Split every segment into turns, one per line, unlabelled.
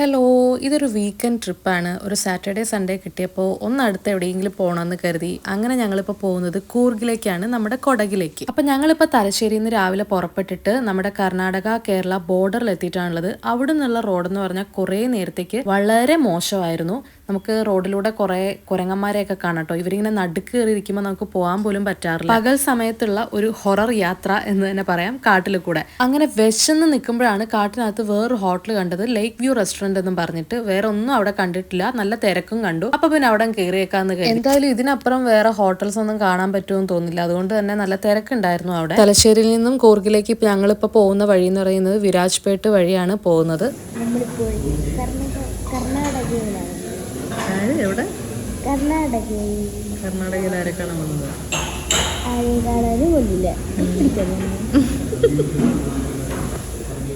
Hello ഇതൊരു weekend ട്രിപ്പാണ് ഒരു സാറ്റർഡേ സൺഡേ കിട്ടിയപ്പോൾ ഒന്ന് അടുത്ത് എവിടെയെങ്കിലും പോകണമെന്ന് കരുതി. അങ്ങനെ ഞങ്ങളിപ്പോൾ പോകുന്നത് കൂർഗിലേക്കാണ് നമ്മുടെ കൊടകിലേക്ക്. അപ്പം ഞങ്ങളിപ്പോൾ തലശ്ശേരിയിൽ നിന്ന് രാവിലെ പുറപ്പെട്ടിട്ട് നമ്മുടെ കർണാടക കേരള ബോർഡറിൽ എത്തിയിട്ടാണുള്ളത് അവിടെ നിന്നുള്ള റോഡെന്ന് പറഞ്ഞാൽ കുറേ നേരത്തേക്ക് വളരെ മോശമായിരുന്നു. നമുക്ക് റോഡിലൂടെ കുറേ കുരങ്ങന്മാരെയൊക്കെ കാണാം കേട്ടോ ഇവരിങ്ങനെ നടുക്ക് കയറി ഇരിക്കുമ്പോൾ നമുക്ക് പോകാൻ പോലും പറ്റാറില്ല. പകൽ സമയത്തുള്ള ഒരു ഹൊറർ യാത്ര എന്ന് തന്നെ പറയാം കാട്ടിൽ കൂടെ. അങ്ങനെ വിശന്ന് നിൽക്കുമ്പോഴാണ് കാട്ടിനകത്ത് വേറൊരു ഹോട്ടൽ കണ്ടത്. ലേക്ക് വ്യൂ റെസ്റ്റോറന്റ് എന്നും പറഞ്ഞിട്ട്. വേറെ ഒന്നും അവിടെ കണ്ടിട്ടില്ല. നല്ല തിരക്കും കണ്ടു. അപ്പൊ പിന്നെ അവിടെ കയറിയേക്കാന്ന് എന്തായാലും ഇതിനപ്പുറം വേറെ ഹോട്ടൽസ് ഒന്നും കാണാൻ പറ്റുമെന്ന് തോന്നില്ല അതുകൊണ്ട് തന്നെ നല്ല തിരക്കുണ്ടായിരുന്നു അവിടെ. തലശ്ശേരിയിൽ നിന്നും കൂർഗിലേക്ക് ഇപ്പൊ ഞങ്ങളിപ്പോ പോകുന്ന വഴി എന്ന് പറയുന്നത് വിരാജ്പേട്ട് വഴിയാണ് പോകുന്നത്.
നമ്മളിപ്പോൾ
എവിടെ?
കർണാടകയിൽ.
കർണാടകയിൽ ആരൊക്കെയാണ് വന്നത്?
ആരെയും കാണാനും കൊള്ളില്ല. പിടിക്കാൻ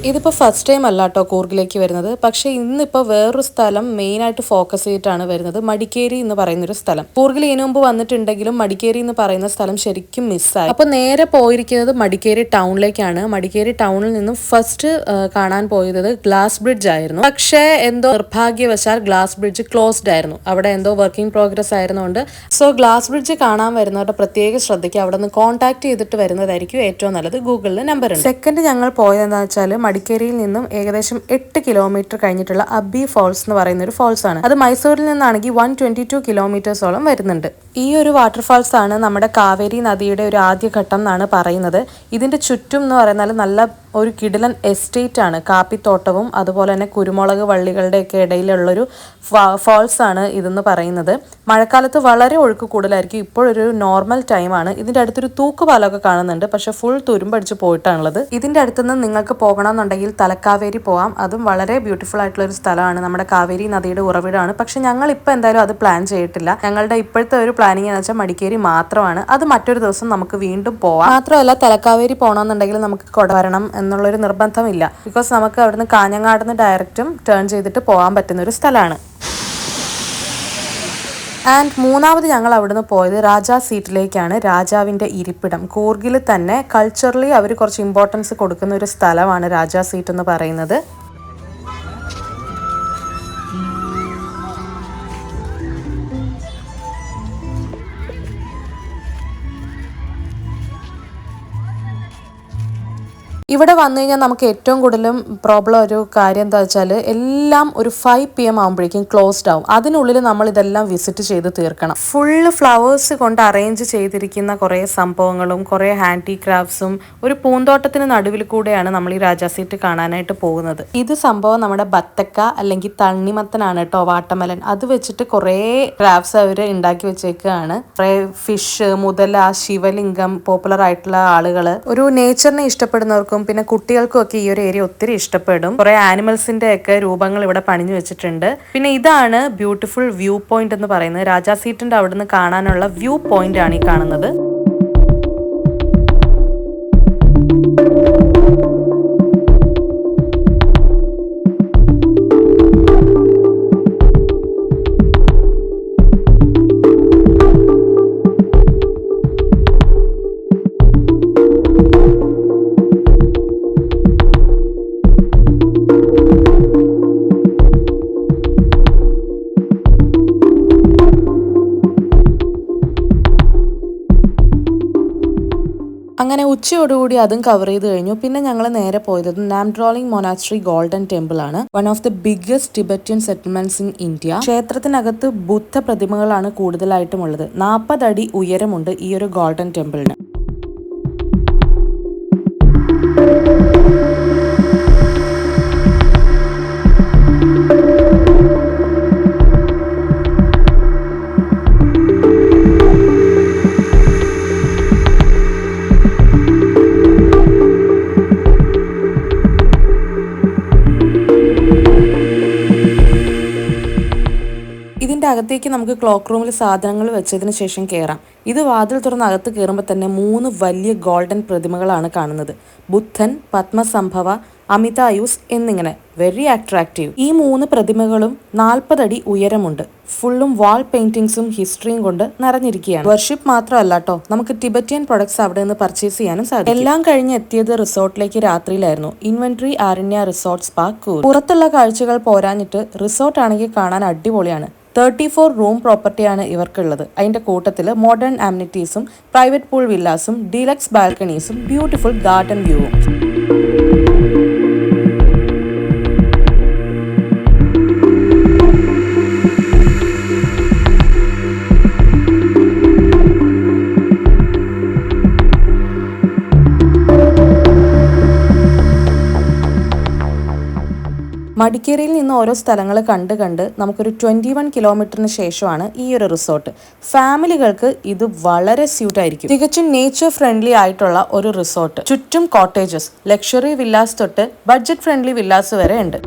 ഇതിപ്പോൾ ഫസ്റ്റ് ടൈം അല്ല കേട്ടോ കൂർഗിലേക്ക് വരുന്നത്. പക്ഷേ ഇന്നിപ്പോൾ വേറൊരു സ്ഥലം മെയിനായിട്ട് ഫോക്കസ് ചെയ്തിട്ടാണ് വരുന്നത്. മടിക്കേരി എന്ന് പറയുന്ന ഒരു സ്ഥലം. കൂർഗിൽ ഇതിനു മുമ്പ് വന്നിട്ടുണ്ടെങ്കിലും മടിക്കേരി എന്ന് പറയുന്ന സ്ഥലം ശരിക്കും മിസ്സായി അപ്പോൾ നേരെ പോയിരിക്കുന്നത് മടിക്കേരി ടൗണിലേക്കാണ് മടിക്കേരി ടൗണിൽ നിന്നും ഫസ്റ്റ് കാണാൻ പോയത് ഗ്ലാസ് ബ്രിഡ്ജ് ആയിരുന്നു. പക്ഷേ എന്തോ നിർഭാഗ്യവശാൽ ഗ്ലാസ് ബ്രിഡ്ജ് ക്ലോസ്ഡ് ആയിരുന്നു. അവിടെ എന്തോ വർക്കിംഗ് പ്രോഗ്രസ് ആയിരുന്നുകൊണ്ട് സോ ഗ്ലാസ് ബ്രിഡ്ജ് കാണാൻ വരുന്നവരുടെ പ്രത്യേക ശ്രദ്ധയ്ക്ക് അവിടെ നിന്ന് കോൺടാക്ട് ചെയ്തിട്ട് വരുന്നതായിരിക്കും ഏറ്റവും നല്ലത്. ഗൂഗിളിൽ നമ്പർ ഉണ്ട്. സെക്കൻഡ് ഞങ്ങൾ പോയത് എന്താ വെച്ചാൽ മടിക്കേരിയിൽ നിന്നും ഏകദേശം എട്ട് കിലോമീറ്റർ കഴിഞ്ഞിട്ടുള്ള അബി ഫോൾസ് എന്ന് പറയുന്ന ഒരു ഫോൾസ് ആണ് അത് മൈസൂരിൽ നിന്നാണെങ്കിൽ വൺ ട്വന്റി ടു കിലോമീറ്റേഴ്സോളം വരുന്നുണ്ട്. ഈ ഒരു വാട്ടർഫാൾസ് ആണ് നമ്മുടെ കാവേരി നദിയുടെ ഒരു ആദ്യഘട്ടം എന്നാണ് പറയുന്നത്. ഇതിന്റെ ചുറ്റും എന്ന് പറയുന്നത് നല്ല ഒരു കിടിലൻ എസ്റ്റേറ്റ് ആണ്. കാപ്പിത്തോട്ടവും അതുപോലെ തന്നെ കുരുമുളക് വള്ളികളുടെയൊക്കെ ഇടയിലുള്ളൊരു ഫോൾസ് ആണ് ഇതെന്ന് പറയുന്നത്. മഴക്കാലത്ത് വളരെ ഒഴുക്ക് കൂടുതലായിരിക്കും ഇപ്പോഴൊരു നോർമൽ ടൈമാണ്. ഇതിന്റെ അടുത്തൊരു തൂക്കുപാലമൊക്കെ കാണുന്നുണ്ട്. പക്ഷെ ഫുൾ തുരുമ്പടിച്ച് പോയിട്ടാണുള്ളത്. ഇതിന്റെ അടുത്തുനിന്ന് നിങ്ങൾക്ക് പോകണമെന്നുണ്ടെങ്കിൽ തലക്കാവേരി പോവാം. അതും വളരെ ബ്യൂട്ടിഫുൾ ആയിട്ടുള്ള ഒരു സ്ഥലമാണ്. നമ്മുടെ കാവേരി നദിയുടെ ഉറവിടമാണ്. പക്ഷെ ഞങ്ങൾ ഇപ്പോൾ എന്തായാലും അത് പ്ലാൻ ചെയ്തിട്ടില്ല. ഞങ്ങളുടെ ഇപ്പോഴത്തെ ഒരു പ്ലാനിങ് എന്ന് വെച്ചാൽ മടിക്കേരി മാത്രമാണ്. അത് മറ്റൊരു ദിവസം നമുക്ക് വീണ്ടും പോവാം. മാത്രമല്ല തലക്കാവേരി പോകണമെന്നുണ്ടെങ്കിൽ നമുക്ക് കൊടവരണം എന്നുള്ളൊരു നിർബന്ധമില്ല. ബിക്കോസ് നമുക്ക് അവിടുന്ന് കാഞ്ഞങ്ങാടുന്ന് ഡയറക്റ്റും ടേൺ ചെയ്തിട്ട് പോകാൻ പറ്റുന്ന ഒരു സ്ഥലമാണ്. ആൻഡ് മൂന്നാമത് ഞങ്ങൾ അവിടുന്ന് പോയത് രാജാ സീറ്റിലേക്കാണ്. രാജാവിന്റെ ഇരിപ്പിടം. കൂർഗിൽ തന്നെ കൾച്ചറലി അവർ കുറച്ച് ഇമ്പോർട്ടൻസ് കൊടുക്കുന്ന ഒരു സ്ഥലമാണ് രാജാ സീറ്റ് എന്ന് പറയുന്നത്. ഇവിടെ വന്നു കഴിഞ്ഞാൽ നമുക്ക് ഏറ്റവും കൂടുതലും പ്രോബ്ലം ഒരു കാര്യം എന്താ വെച്ചാൽ എല്ലാം ഒരു ഫൈവ് പി എം ആകുമ്പോഴേക്കും ക്ലോസ്ഡ് ആവും. അതിനുള്ളിൽ നമ്മൾ ഇതെല്ലാം വിസിറ്റ് ചെയ്ത് തീർക്കണം. ഫുള്ള് ഫ്ലവേഴ്സ് കൊണ്ട് അറേഞ്ച് ചെയ്തിരിക്കുന്ന കുറേ സംഭവങ്ങളും കുറേ ഹാൻഡിക്രാഫ്റ്റ്സും ഒരു പൂന്തോട്ടത്തിന് നടുവിൽ കൂടെയാണ് നമ്മൾ ഈ രാജാ സീറ്റ് കാണാനായിട്ട് പോകുന്നത്. ഇത് സംഭവം നമ്മുടെ ബത്തക്ക അല്ലെങ്കിൽ തണ്ണിമത്തനാണ് കേട്ടോ വാട്ടമലൻ അത് വെച്ചിട്ട് കുറേ ക്രാഫ്റ്റ്സ് അവർ ഉണ്ടാക്കി വെച്ചേക്കുകയാണ് കുറേ ഫിഷ് മുതല ശിവലിംഗം പോപ്പുലർ ആയിട്ടുള്ള ആളുകൾ ഒരു നേച്ചറിനെ ഇഷ്ടപ്പെടുന്നവർക്കും പിന്നെ കുട്ടികൾക്കും ഒക്കെ ഈ ഒരു ഏരിയ ഒത്തിരി ഇഷ്ടപ്പെടും. കുറെ ആനിമൽസിന്റെ ഒക്കെ രൂപങ്ങൾ ഇവിടെ പണിഞ്ഞു വെച്ചിട്ടുണ്ട്. പിന്നെ ഇതാണ് ബ്യൂട്ടിഫുൾ വ്യൂ പോയിന്റ് എന്ന് പറയുന്നത്. രാജാ സീറ്റിന്റെ അവിടുന്ന് കാണാനുള്ള വ്യൂ പോയിന്റ് ആണ് ഈ കാണുന്നത്. ഉച്ചയോടുകൂടി അതും കവർ ചെയ്ത് കഴിഞ്ഞു. പിന്നെ ഞങ്ങൾ നേരെ പോയത് നാംഡ്രോളിംഗ് മൊനാസ്ട്രി ഗോൾഡൻ ടെമ്പിൾ ആണ്. One of the biggest Tibetan settlements in India ക്ഷേത്രത്തിനകത്ത് ബുദ്ധ പ്രതിമകളാണ് കൂടുതലായിട്ടും ഉള്ളത്. നാൽപ്പത് അടി ഉയരമുണ്ട് ഈ ഒരു ഗോൾഡൻ ടെമ്പിളിന് അകത്തേക്ക് നമുക്ക് ക്ലോക്ക് റൂമിൽ സാധനങ്ങൾ വെച്ചതിന് ശേഷം കയറാം ഇത് വാതിൽ തുറന്ന് അകത്ത് കയറുമ്പോൾ തന്നെ മൂന്ന് വലിയ ഗോൾഡൻ പ്രതിമകളാണ് കാണുന്നത്. ബുദ്ധൻ പത്മസംഭവ അമിതായുസ് എന്നിങ്ങനെ വെരി അട്രാക്റ്റീവ് ഈ മൂന്ന് പ്രതിമകളും നാൽപ്പതടി ഉയരമുണ്ട്. ഫുള്ളും വാൾ പെയിന്റിങ്സും ഹിസ്റ്ററിയും കൊണ്ട് നിറഞ്ഞിരിക്കുകയാണ്. വർഷിപ്പ് മാത്രമല്ല കേട്ടോ നമുക്ക് ടിബറ്റിയൻ പ്രൊഡക്ട്സ് അവിടെ നിന്ന് പർച്ചേസ് ചെയ്യാനും സാധിക്കും. എല്ലാം കഴിഞ്ഞ് എത്തിയത് റിസോർട്ടിലേക്ക് രാത്രിയിലായിരുന്നു. ഇൻവെന്ററി ആരണ്യ റിസോർട്ട് സ്പാ പുറത്തുള്ള കാഴ്ചകൾ പോരാഞ്ഞിട്ട് റിസോർട്ട് ആണെങ്കിൽ കാണാൻ അടിപൊളിയാണ്. തേർട്ടി ഫോർ റൂം പ്രോപ്പർട്ടിയാണ് ഇവർക്കുള്ളത്. അതിന്റെ കൂട്ടത്തിൽ മോഡേൺ ആമിനിറ്റീസും പ്രൈവറ്റ് പൂൾ വില്ലാസും ഡീലക്സ് ബാൽക്കണീസും ബ്യൂട്ടിഫുൾ ഗാർഡൻ വ്യൂവും മടിക്കേരിയിൽ നിന്ന് ഓരോ സ്ഥലങ്ങൾ കണ്ട് കണ്ട് നമുക്കൊരു ട്വന്റി വൺ കിലോമീറ്ററിന് ശേഷമാണ് ഈ ഒരു റിസോർട്ട് ഫാമിലികൾക്ക് ഇത് വളരെ സ്യൂട്ട് ആയിരിക്കും. തികച്ചും നേച്ചർ ഫ്രണ്ട്ലി ആയിട്ടുള്ള ഒരു റിസോർട്ട് ചുറ്റും കോട്ടേജസ് ലക്ഷറി വില്ലാസ് തൊട്ട് ബഡ്ജറ്റ് ഫ്രണ്ട്ലി വില്ലാസ് വരെ ഉണ്ട്.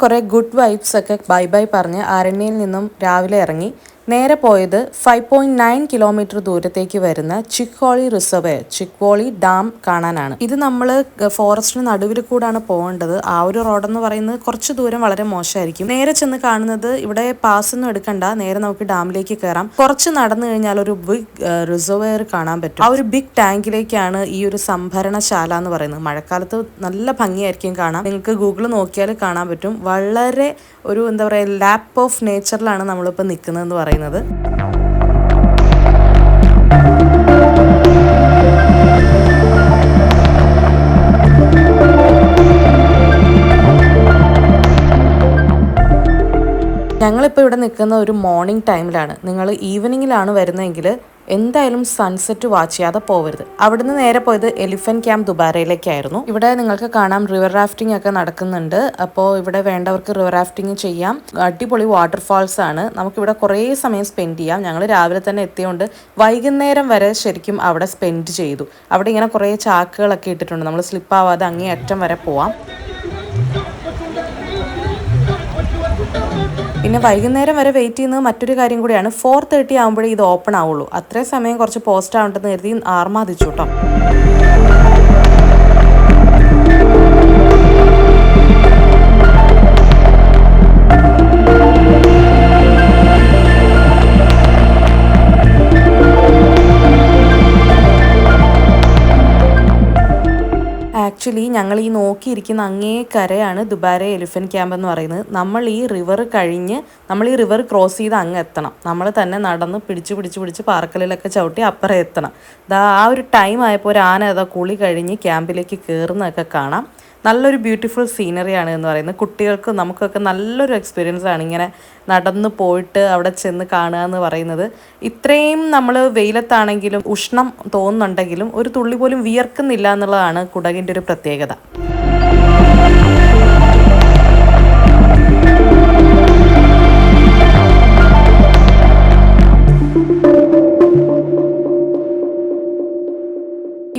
കുറേ ഗുഡ് വൈബ്സ് ഒക്കെ ബൈ ബൈ പറഞ്ഞ് ആരണ്യയിൽ നിന്നും രാവിലെ ഇറങ്ങി. നേരെ പോയത് ഫൈവ് പോയിന്റ് നയൻ കിലോമീറ്റർ ദൂരത്തേക്ക് വരുന്ന ചിക്കോളി റിസർവ് ചിക്കോളി ഡാം കാണാനാണ്. ഇത് നമ്മൾ ഫോറസ്റ്റിന് നടുവിൽ കൂടാണ് പോകേണ്ടത്. ആ ഒരു റോഡെന്ന് പറയുന്നത് കുറച്ച് ദൂരം വളരെ മോശമായിരിക്കും. നേരെ ചെന്ന് കാണുന്നത് ഇവിടെ പാസ് ഒന്നും എടുക്കണ്ട. നേരെ നമുക്ക് ഡാമിലേക്ക് കയറാം. കുറച്ച് നടന്നു കഴിഞ്ഞാൽ ഒരു ബിഗ് റിസർവ് കാണാൻ പറ്റും. ആ ഒരു ബിഗ് ടാങ്കിലേക്കാണ് ഈ ഒരു സംഭരണശാല എന്ന് പറയുന്നത്. മഴക്കാലത്ത് നല്ല ഭംഗിയായിരിക്കും കാണാം നിങ്ങൾക്ക് ഗൂഗിൾ നോക്കിയാൽ കാണാൻ പറ്റും. വളരെ ഒരു എന്താ പറയുക ലാപ്പ് ഓഫ് നേച്ചറിലാണ് നമ്മളിപ്പോൾ നിൽക്കുന്നതെന്ന് പറയുന്നത്. ഞങ്ങളിപ്പോൾ ഇവിടെ നിൽക്കുന്ന ഒരു മോർണിംഗ് ടൈമിലാണ് നിങ്ങൾ ഈവനിങ്ങിലാണ് വരുന്നതെങ്കിൽ എന്തായാലും സൺസെറ്റ് വാച്ച് ചെയ്യാതെ പോവരുത്. അവിടുന്ന് നേരെ പോയത് എലിഫന്റ് ക്യാമ്പ് ദുബാരയിലേക്കായിരുന്നു ഇവിടെ നിങ്ങൾക്ക് കാണാം റിവർ റാഫ്റ്റിംഗ് ഒക്കെ നടക്കുന്നുണ്ട്. അപ്പോൾ ഇവിടെ വേണ്ടവർക്ക് റിവർ റാഫ്റ്റിംഗ് ചെയ്യാം. അടിപൊളി വാട്ടർഫാൾസ് ആണ്. നമുക്കിവിടെ കുറേ സമയം സ്പെൻഡ് ചെയ്യാം. ഞങ്ങൾ രാവിലെ തന്നെ എത്തിയതുകൊണ്ട് വൈകുന്നേരം വരെ ശരിക്കും അവിടെ സ്പെൻഡ് ചെയ്തു. അവിടെ ഇങ്ങനെ കുറേ ചാക്കുകളൊക്കെ ഇട്ടിട്ടുണ്ട്. നമ്മൾ സ്ലിപ്പ് ആവാതെ അങ്ങേ അറ്റം വരെ പോവാം. പിന്നെ വൈകുന്നേരം വരെ വെയിറ്റ് ചെയ്യുന്നത് മറ്റൊരു കാര്യം കൂടിയാണ്. ഫോർ തേർട്ടി ആകുമ്പോഴേ ഇത് ഓപ്പൺ ആവുള്ളൂ. അത്രയും സമയം കുറച്ച് പോസ്റ്റ് ആവണ്ടെന്ന് കരുതി ആർമാദിച്ചു കേട്ടോ. ആക്ച്വലി ഞങ്ങൾ ഈ നോക്കിയിരിക്കുന്ന അങ്ങേ കരയാണ് ദുബാരെ എലിഫന്റ് ക്യാമ്പ് എന്ന് പറയുന്നത്. നമ്മൾ ഈ റിവർ കഴിഞ്ഞ് നമ്മൾ ഈ റിവർ ക്രോസ് ചെയ്ത് അങ്ങ് എത്തണം. നമ്മൾ തന്നെ നടന്ന് പിടിച്ച് പിടിച്ച് പിടിച്ച് പാർക്കലിലൊക്കെ ചവിട്ടി അപ്പുറം എത്തണം. ദാ ആ ഒരു ടൈം ആയപ്പോൾ ഒരു ആന ഏതാ കുളി കഴിഞ്ഞ് ക്യാമ്പിലേക്ക് കയറുന്നതൊക്കെ കാണാം. നല്ലൊരു ബ്യൂട്ടിഫുൾ സീനറിയാണ് എന്ന് പറയുന്നത്. കുട്ടികൾക്ക് നമുക്കൊക്കെ നല്ലൊരു എക്സ്പീരിയൻസ് ആണ് ഇങ്ങനെ നടന്നു പോയിട്ട് അവിടെ ചെന്ന് കാണുക എന്ന് പറയുന്നത്. ഇത്രയും നമ്മൾ വെയിലത്താണെങ്കിലും ഉഷ്ണം തോന്നുന്നുണ്ടെങ്കിലും ഒരു തുള്ളി പോലും വിയർക്കുന്നില്ല എന്നുള്ളതാണ് കുടകിന്റെ ഒരു പ്രത്യേകത.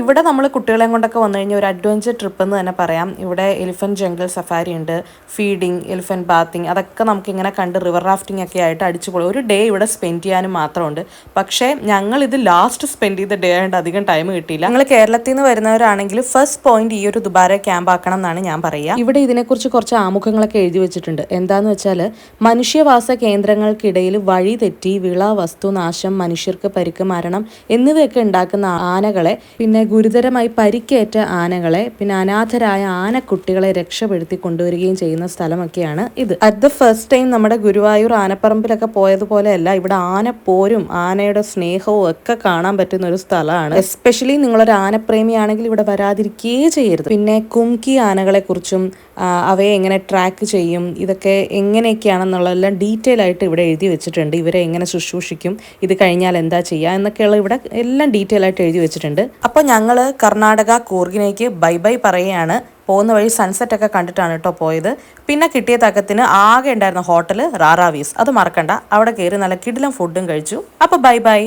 ഇവിടെ നമ്മൾ കുട്ടികളെയും കൊണ്ടൊക്കെ വന്നു കഴിഞ്ഞാൽ ഒരു അഡ്വഞ്ചർ ട്രിപ്പ് എന്ന് തന്നെ പറയാം. ഇവിടെ എലിഫന്റ് ജംഗിൾ സഫാരി ഉണ്ട്. ഫീഡിങ് എലിഫന്റ് ബാത്തിങ് അതൊക്കെ നമുക്ക് ഇങ്ങനെ കണ്ട് റിവർ റാഫ്റ്റിംഗ് ഒക്കെ ആയിട്ട് അടിച്ചുപോയി ഒരു ഡേ ഇവിടെ സ്പെൻഡ് ചെയ്യാനും മാത്രമുണ്ട്. പക്ഷേ ഞങ്ങൾ ഇത് ലാസ്റ്റ് സ്പെൻഡ് ചെയ്ത ഡേ ആയതുകൊണ്ട് അധികം ടൈം കിട്ടിയില്ല. ഞങ്ങൾ കേരളത്തിൽ നിന്ന് വരുന്നവരാണെങ്കിൽ ഫസ്റ്റ് പോയിന്റ് ഈ ഒരു ദുബാര ക്യാമ്പ് ആക്കണം എന്നാണ് ഞാൻ പറയുക. ഇവിടെ ഇതിനെക്കുറിച്ച് കുറച്ച് ആമുഖങ്ങളൊക്കെ എഴുതി വെച്ചിട്ടുണ്ട്. എന്താന്ന് വെച്ചാൽ മനുഷ്യവാസ കേന്ദ്രങ്ങൾക്കിടയിൽ വഴി തെറ്റി വിള വസ്തുനാശം മനുഷ്യർക്ക് പരിക്ക് മരണം എന്നിവയൊക്കെ ഉണ്ടാക്കുന്ന ആനകളെ പിന്നെ ഗുരുതരമായി പരിക്കേറ്റ ആനകളെ പിന്നെ അനാഥരായ ആനക്കുട്ടികളെ രക്ഷപ്പെടുത്തി കൊണ്ടുവരികയും ചെയ്യുന്ന സ്ഥലമൊക്കെയാണ് ഇത്. അറ്റ് ദ ഫസ്റ്റ് ടൈം നമ്മുടെ ഗുരുവായൂർ ആനപ്പറമ്പിലൊക്കെ പോയതുപോലെയല്ല ഇവിടെ ആന പോരും ആനയുടെ സ്നേഹവും ഒക്കെ കാണാൻ പറ്റുന്ന ഒരു സ്ഥലമാണ്. എസ്പെഷ്യലി നിങ്ങളൊരു ആനപ്രേമിയാണെങ്കിൽ ഇവിടെ വരാതിരിക്കേ ചെയ്യരുത്. പിന്നെ കുംകി ആനകളെ കുറിച്ചും അവയെ എങ്ങനെ ട്രാക്ക് ചെയ്യും ഇതൊക്കെ എങ്ങനെയൊക്കെയാണെന്നുള്ളതെല്ലാം ഡീറ്റെയിൽ ആയിട്ട് ഇവിടെ എഴുതി വെച്ചിട്ടുണ്ട്. ഇവരെ എങ്ങനെ ശുശ്രൂഷിക്കും ഇത് കഴിഞ്ഞാൽ എന്താ ചെയ്യുക എന്നൊക്കെയുള്ള ഇവിടെ എല്ലാം ഡീറ്റെയിൽ ആയിട്ട് എഴുതി വെച്ചിട്ടുണ്ട്. അപ്പോൾ ഞങ്ങൾ കർണാടക കൂർഗിനേക്ക് ബൈ ബൈ പറയുകയാണ്. പോകുന്ന വഴി സൺസെറ്റ് ഒക്കെ കണ്ടിട്ടാണ് കേട്ടോ പോയത്. പിന്നെ കിട്ടിയ തക്കത്തിന് ആകെ ഉണ്ടായിരുന്ന ഹോട്ടൽ റാറാവീസ് അത് മറക്കണ്ട. അവിടെ കയറി നല്ല കിടിലം ഫുഡും കഴിച്ചു. അപ്പോൾ ബൈ ബൈ.